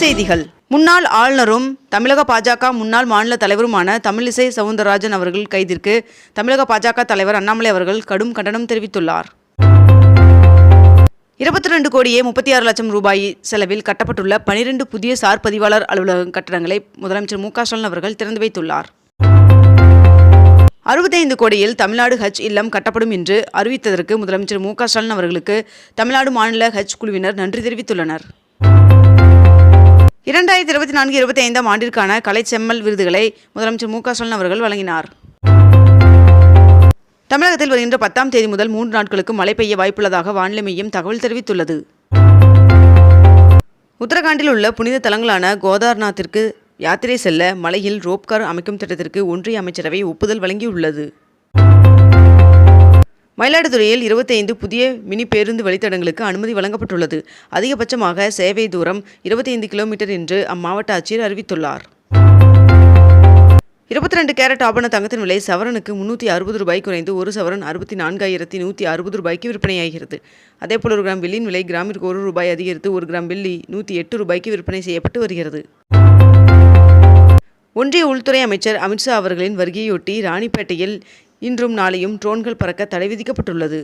செய்திகள். முன்னாள் ஆளுநரும் தமிழக பாஜக முன்னாள் மாநில தலைவருமான தமிழிசை சவுந்தரராஜன் அவர்கள் கைதிற்கு தமிழக பாஜக தலைவர் அண்ணாமலை அவர்கள் கடும் கண்டனம் தெரிவித்துள்ளார். இருபத்தி ரெண்டு கோடியே முப்பத்தி ஆறு லட்சம் ரூபாய் செலவில் கட்டப்பட்டுள்ள பனிரெண்டு புதிய சார் பதிவாளர் அலுவலக கட்டடங்களை முதலமைச்சர் மு க ஸ்டாலின் அவர்கள் திறந்து வைத்துள்ளார். அறுபத்தைந்து கோடியில் தமிழ்நாடு ஹஜ் இல்லம் கட்டப்படும் என்று அறிவித்ததற்கு முதலமைச்சர் மு க ஸ்டாலின் அவர்களுக்கு தமிழ்நாடு மாநில ஹஜ் குழுவினர் நன்றி தெரிவித்துள்ளனர். இரண்டாயிரத்தி இருபத்தி நான்கு இருபத்தி ஐந்தாம் ஆண்டிற்கான கலைச்செம்மல் விருதுகளை முதலமைச்சர் மு க ஸ்டாலின் அவர்கள் வழங்கினார். தமிழகத்தில் வருகின்ற பத்தாம் தேதி முதல் மூன்று நாட்களுக்கு மழை பெய்ய வாய்ப்புள்ளதாக வானிலை மையம் தகவல் தெரிவித்துள்ளது. உத்தரகாண்டில் உள்ள புனித தலங்களான கோதார்நாத்திற்கு யாத்திரை செல்ல மலையில் ரோப்கார் அமைக்கும் திட்டத்திற்கு ஒன்றிய அமைச்சரவை ஒப்புதல் வழங்கியுள்ளது. மயிலாடுதுறையில் இருபத்தைந்து புதிய மினி பேருந்து வழித்தடங்களுக்கு அனுமதி வழங்கப்பட்டுள்ளது. அதிகபட்சமாக சேவை தூரம் இருபத்தைந்து கிலோமீட்டர் என்று அம்மாவட்ட ஆட்சியர் அறிவித்துள்ளார். இருபத்தி ரெண்டு கேரட் ஆபண தங்கத்தின் விலை சவரனுக்கு முன்னூற்றி அறுபது ரூபாய் குறைந்து ஒரு சவரன் அறுபத்தி நான்காயிரத்தி நூற்றி அறுபது ரூபாய்க்கு விற்பனையாகிறது. அதேபோல் ஒரு கிராம் வெள்ளியின் விலை கிராமிற்கு ஒரு ரூபாய் அதிகரித்து ஒரு கிராம் வெள்ளி நூற்றி எட்டு ரூபாய்க்கு விற்பனை செய்யப்பட்டு வருகிறது. ஒன்றிய உள்துறை அமைச்சர் அமித்ஷா அவர்களின் வருகையொட்டி ராணிப்பேட்டையில் இன்றும் நாளையும் ட்ரோன்கள் பறக்க தடை விதிக்கப்பட்டுள்ளது.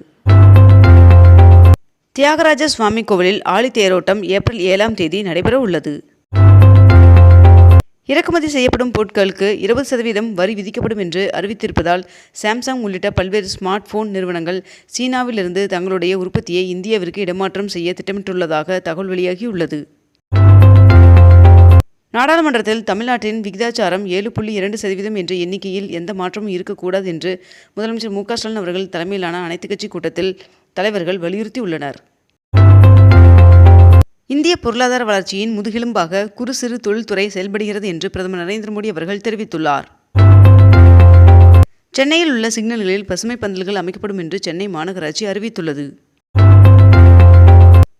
தியாகராஜ சுவாமி கோவிலில் ஆழி தேரோட்டம் ஏப்ரல் ஏழாம் தேதி நடைபெற உள்ளது. இறக்குமதி செய்யப்படும் பொருட்களுக்கு இருபது சதவீதம் வரி விதிக்கப்படும் என்று அறிவித்திருப்பதால் சாம்சங் உள்ளிட்ட பல்வேறு ஸ்மார்ட் போன் நிறுவனங்கள் சீனாவிலிருந்து தங்களுடைய உற்பத்தியை இந்தியாவிற்கு இடமாற்றம் செய்ய திட்டமிட்டுள்ளதாக தகவல் வெளியாகியுள்ளது. நாடாளுமன்றத்தில் தமிழ்நாட்டின் விகிதாச்சாரம் ஏழு புள்ளி இரண்டு சதவீதம் என்ற எண்ணிக்கையில் எந்த மாற்றமும் இருக்கக்கூடாது என்று முதலமைச்சர் மு ஸ்டாலின் அவர்கள் தலைமையிலான அனைத்துக் கட்சி கூட்டத்தில் தலைவர்கள் வலியுறுத்தியுள்ளனர். இந்திய பொருளாதார வளர்ச்சியின் முதுகெலும்பாக குறு சிறு தொழில்துறை செயல்படுகிறது என்று பிரதமர் நரேந்திர மோடி அவர்கள் தெரிவித்துள்ளார். சென்னையில் உள்ள சிக்னல்களில் பசுமை பந்தல்கள் அமைக்கப்படும் என்று சென்னை மாநகராட்சி அறிவித்துள்ளது.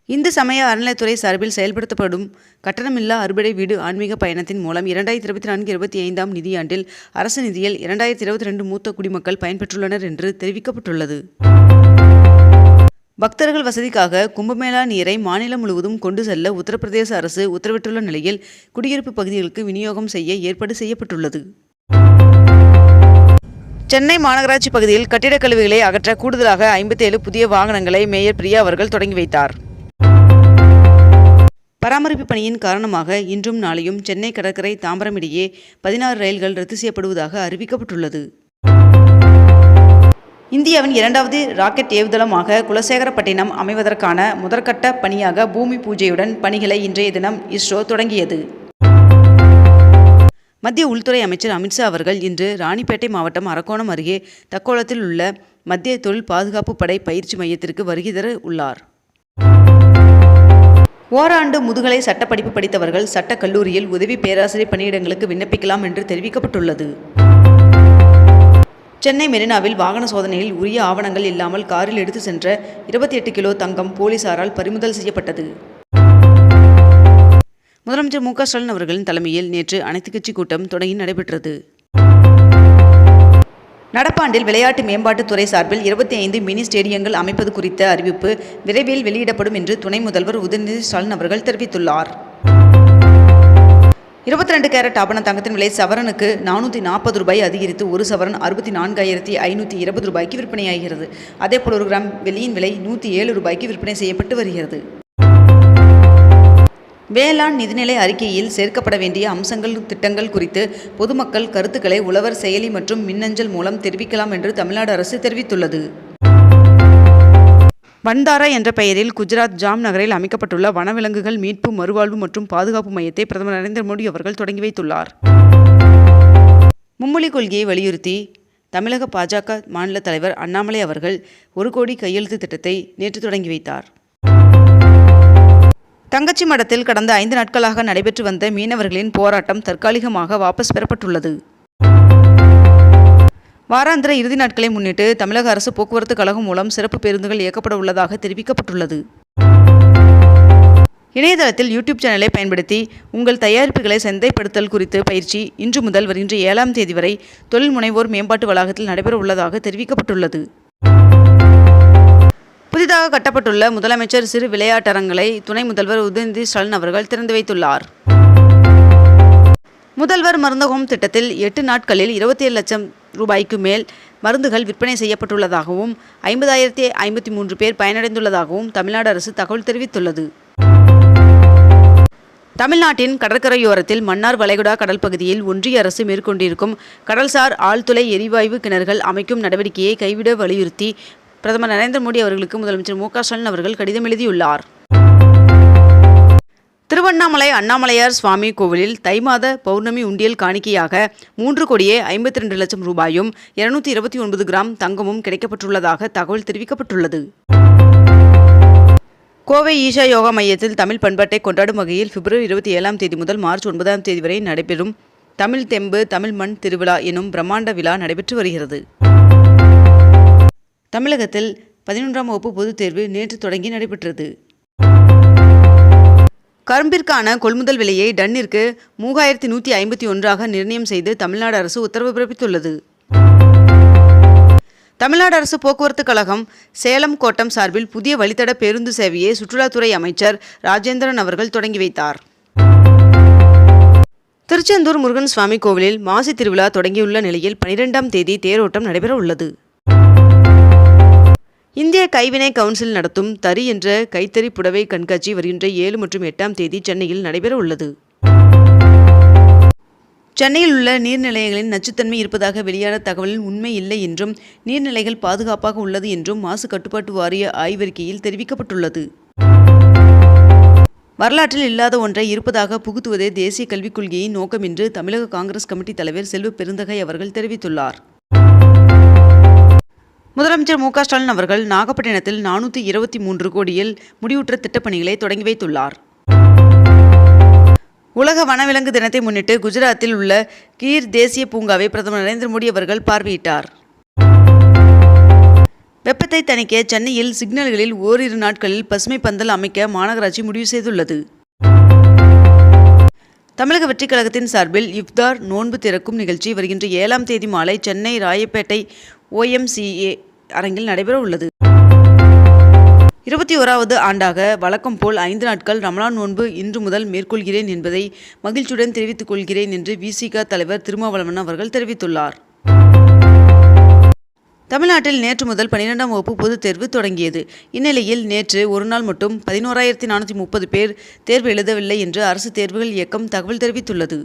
இந்து சமய அறநிலைத்துறை சார்பில் செயல்படுத்தப்படும் கட்டணமில்லா அறுபடை வீடு ஆன்மீக பயணத்தின் மூலம் இரண்டாயிரத்தி இருபத்தி நான்கு இருபத்தி ஐந்தாம் நிதியாண்டில் அரசு நிதியில் இரண்டாயிரத்தி இருபத்தி ரெண்டு மூத்த குடிமக்கள் பயன்பெற்றுள்ளனர் என்று தெரிவிக்கப்பட்டுள்ளது. பக்தர்கள் வசதிக்காக கும்பமேளா நீரை மாநிலம் முழுவதும் கொண்டு செல்ல உத்தரப்பிரதேச அரசு உத்தரவிட்டுள்ள நிலையில் குடியிருப்பு பகுதிகளுக்கு விநியோகம் செய்ய ஏற்பாடு செய்யப்பட்டுள்ளது. சென்னை மாநகராட்சி பகுதியில் கட்டிடக் கழிவுகளை அகற்ற கூடுதலாக ஐம்பத்தேழு புதிய வாகனங்களை மேயர் பிரியா அவர்கள் தொடங்கி வைத்தார். பராமரிப்பு பணியின் காரணமாக இன்றும் நாளையும் சென்னை கடற்கரை தாம்பரம் இடையே பதினாறு ரயில்கள் ரத்து செய்யப்படுவதாக அறிவிக்கப்பட்டுள்ளது. இந்தியாவின் இரண்டாவது ராக்கெட் ஏவுதளமாக குலசேகரப்பட்டினம் அமைவதற்கான முதற்கட்ட பணியாக பூமி பூஜையுடன் பணிகளை இன்றைய தினம் இஸ்ரோ தொடங்கியது. மத்திய உள்துறை அமைச்சர் அமித்ஷா அவர்கள் இன்று ராணிப்பேட்டை மாவட்டம் அரக்கோணம் அருகே தக்கோலத்தில் உள்ள மத்திய தொழில் பாதுகாப்பு படை பயிற்சி மையத்திற்கு வருகை தர உள்ளார். ஓராண்டு முதுகலை சட்டப்படிப்பு படித்தவர்கள் சட்டக் கல்லூரியில் உதவி பேராசிரியர் பணியிடங்களுக்கு விண்ணப்பிக்கலாம் என்று தெரிவிக்கப்பட்டுள்ளது. சென்னை மெரினாவில் வாகன சோதனையில் உரிய ஆவணங்கள் இல்லாமல் காரில் எடுத்து சென்ற இருபத்தி எட்டு கிலோ தங்கம் போலீசாரால் பறிமுதல் செய்யப்பட்டது. முதலமைச்சர் மு க ஸ்டாலின் அவர்களின் தலைமையில் நேற்று அனைத்துக் கட்சி கூட்டம் தொடங்கி நடைபெற்றது. நடப்பாண்டில் விளையாட்டு மேம்பாட்டுத்துறை சார்பில் இருபத்தி ஐந்து மினி ஸ்டேடியங்கள் அமைப்பது குறித்த அறிவிப்பு விரைவில் வெளியிடப்படும் என்று துணை முதல்வர் உதயநிதி ஸ்டாலின் அவர்கள் தெரிவித்துள்ளார். இருபத்தி ரெண்டு கேரட் ஆபண தங்கத்தின் விலை சவரனுக்கு நானூற்றி நாற்பது ரூபாய் அதிகரித்து ஒரு சவரன் அறுபத்தி நான்காயிரத்தி ஐநூற்றி இருபது ரூபாய்க்கு விற்பனையாகிறது. அதேபோல் ஒரு கிராம் வெள்ளியின் விலை நூற்றி ஏழு ரூபாய்க்கு விற்பனை செய்யப்பட்டு வருகிறது. வேளாண் நிதிநிலை அறிக்கையில் சேர்க்கப்பட வேண்டிய அம்சங்கள் திட்டங்கள் குறித்து பொதுமக்கள் கருத்துக்களை உழவர் செயலி மற்றும் மின்னஞ்சல் மூலம் தெரிவிக்கலாம் என்று தமிழ்நாடு அரசு தெரிவித்துள்ளது. வந்தாரா என்ற பெயரில் குஜராத் ஜாம் நகரில் அமைக்கப்பட்டுள்ள வனவிலங்குகள் மீட்பு மறுவாழ்வு மற்றும் பாதுகாப்பு மையத்தை பிரதமர் நரேந்திர மோடி அவர்கள் தொடங்கி வைத்துள்ளார். மும்மொழி கொள்கையை வலியுறுத்தி தமிழக பாஜக மாநில தலைவர் அண்ணாமலை அவர்கள் ஒரு கோடி கையெழுத்து திட்டத்தை நேற்று தொடங்கி வைத்தார். தங்கச்சி மடத்தில் கடந்த ஐந்து நாட்களாக நடைபெற்று வந்த மீனவர்களின் போராட்டம் தற்காலிகமாக வாபஸ் பெறப்பட்டுள்ளது. வாராந்திர இறுதி நாட்களை முன்னிட்டு தமிழக அரசு போக்குவரத்து கழகம் மூலம் சிறப்பு பேருந்துகள் இயக்கப்பட உள்ளதாக தெரிவிக்கப்பட்டுள்ளது. இணையதளத்தில் யூடியூப் சேனலை பயன்படுத்தி உங்கள் தயாரிப்புகளை சந்தைப்படுத்தல் குறித்து பயிற்சி இன்று முதல் வருகின்ற ஏழாம் தேதி வரை தொழில் முனைவோர் மேம்பாட்டு வளாகத்தில் நடைபெற உள்ளதாக தெரிவிக்கப்பட்டுள்ளது. புதிதாக கட்டப்பட்டுள்ள முதலமைச்சர் சிறு விளையாட்டரங்களை துணை முதல்வர் உதயநிதி ஸ்டாலின் அவர்கள் திறந்து வைத்துள்ளார். முதல்வர் மருந்தகம் திட்டத்தில் எட்டு நாட்களில் இருபத்தி ஏழு லட்சம் ரூபாய்க்கு மேல் மருந்துகள் விற்பனை செய்யப்பட்டுள்ளதாகவும் ஐம்பதாயிரத்தி ஐம்பத்தி மூன்று பேர் பயனடைந்துள்ளதாகவும் தமிழ்நாடு அரசு தகவல் தெரிவித்துள்ளது. தமிழ்நாட்டின் கடற்கரையோரத்தில் மன்னார் வளைகுடா கடல் பகுதியில் ஒன்றிய அரசு மேற்கொண்டிருக்கும் கடல்சார் ஆழ்துளை எரிவாயு கிணறுகள் அமைக்கும் நடவடிக்கையை கைவிட வலியுறுத்தி பிரதமர் நரேந்திர மோடி அவர்களுக்கு முதலமைச்சர் மு க ஸ்டாலின் அவர்கள் கடிதம் எழுதியுள்ளார். திருவண்ணாமலை அண்ணாமலையார் சுவாமி கோவிலில் தை மாத பௌர்ணமி உண்டியல் காணிக்கையாக மூன்று கோடியே ஐம்பத்தி ரெண்டு லட்சம் ரூபாயும் இருநூத்தி இருபத்தி ஒன்பது கிராம் தங்கமும் கிடைக்கப்பட்டுள்ளதாக தகவல் தெரிவிக்கப்பட்டுள்ளது. கோவை ஈஷா யோகா மையத்தில் தமிழ் பண்பாட்டை கொண்டாடும் வகையில் பிப்ரவரி இருபத்தி ஏழாம் தேதி முதல் மார்ச் ஒன்பதாம் தேதி வரை நடைபெறும் தமிழ் தெம்பு தமிழ் மண் திருவிழா எனும் பிரம்மாண்ட விழா நடைபெற்று வருகிறது. தமிழகத்தில் பதினொன்றாம் வகுப்பு பொதுத் தேர்வு நேற்று தொடங்கி நடைபெற்றது. கரும்பிற்கான கொள்முதல் விலையை டன்னிற்கு மூவாயிரத்தி நூற்றி ஐம்பத்தி ஒன்றாக நிர்ணயம் செய்து தமிழ்நாடு அரசு உத்தரவு பிறப்பித்துள்ளது. தமிழ்நாடு அரசு போக்குவரத்து கழகம் சேலம் கோட்டம் சார்பில் புதிய வழித்தட பேருந்து சேவையை சுற்றுலாத்துறை அமைச்சர் ராஜேந்திரன் அவர்கள் தொடங்கி வைத்தார். திருச்செந்தூர் முருகன் சுவாமி கோவிலில் மாசி திருவிழா தொடங்கியுள்ள நிலையில் பனிரெண்டாம் தேதி தேரோட்டம் நடைபெற உள்ளது இந்திய கைவினை கவுன்சில் நடத்தும் தறி என்ற கைத்தறி புடவை கண்காட்சி வருகின்ற ஏழு மற்றும் எட்டாம் தேதி சென்னையில் நடைபெற உள்ளது. சென்னையில் உள்ள நீர்நிலையங்களின் நச்சுத்தன்மை இருப்பதாக வெளியான தகவலில் உண்மை இல்லை என்றும் நீர்நிலைகள் பாதுகாப்பாக உள்ளது என்றும் மாசு கட்டுப்பாட்டு வாரிய ஆய்வறிக்கையில் தெரிவிக்கப்பட்டுள்ளது. வரலாற்றில் இல்லாத ஒன்றை இருப்பதாக புகுத்துவதே தேசிய கல்விக் கொள்கையின் நோக்கம் என்று தமிழக காங்கிரஸ் கமிட்டி தலைவர் செல்வ பெருந்தகை அவர்கள் தெரிவித்துள்ளார். முதலமைச்சர் மு க ஸ்டாலின் அவர்கள் நாகப்பட்டினத்தில் நானூற்றி இருபத்தி மூன்று கோடியில் முடிவுற்ற திட்டப்பணிகளை தொடங்கி வைத்துள்ளார். உலக வனவிலங்கு தினத்தை முன்னிட்டு குஜராத்தில் உள்ள கீர் தேசிய பூங்காவை பிரதமர் நரேந்திர மோடி அவர்கள் பார்வையிட்டார். வெப்பத்தை தணிக்க சென்னையில் சிக்னல்களில் ஓரிரு நாட்களில் பசுமை பந்தல் அமைக்க மாநகராட்சி முடிவு செய்துள்ளது. தமிழக வெற்றிக் கழகத்தின் சார்பில் இஃப்தார் நோன்பு திறக்கும் நிகழ்ச்சி வருகின்ற ஏழாம் தேதி மாலை சென்னை ராயப்பேட்டை ஓஎம்சிஏ அரங்கில் நடைபெற உள்ளது. இருபத்தி ஓராவது ஆண்டாக வழக்கம் போல் ஐந்து நாட்கள் ரமலான் நோன்பு இன்று முதல் மேற்கொள்கிறேன் என்பதை மகிழ்ச்சியுடன் தெரிவித்துக் கொள்கிறேன் என்று விசிக தலைவர் திருமாவளவன் அவர்கள் தெரிவித்துள்ளார். தமிழ்நாட்டில் நேற்று முதல் பன்னிரெண்டாம் வகுப்பு பொதுத் தேர்வு தொடங்கியது. இந்நிலையில் நேற்று ஒரு நாள் மட்டும் பதினோராயிரத்தி நானூற்றி முப்பது பேர் தேர்வு எழுதவில்லை என்று அரசு தேர்வுகள் இயக்கம் தகவல் தெரிவித்துள்ளது.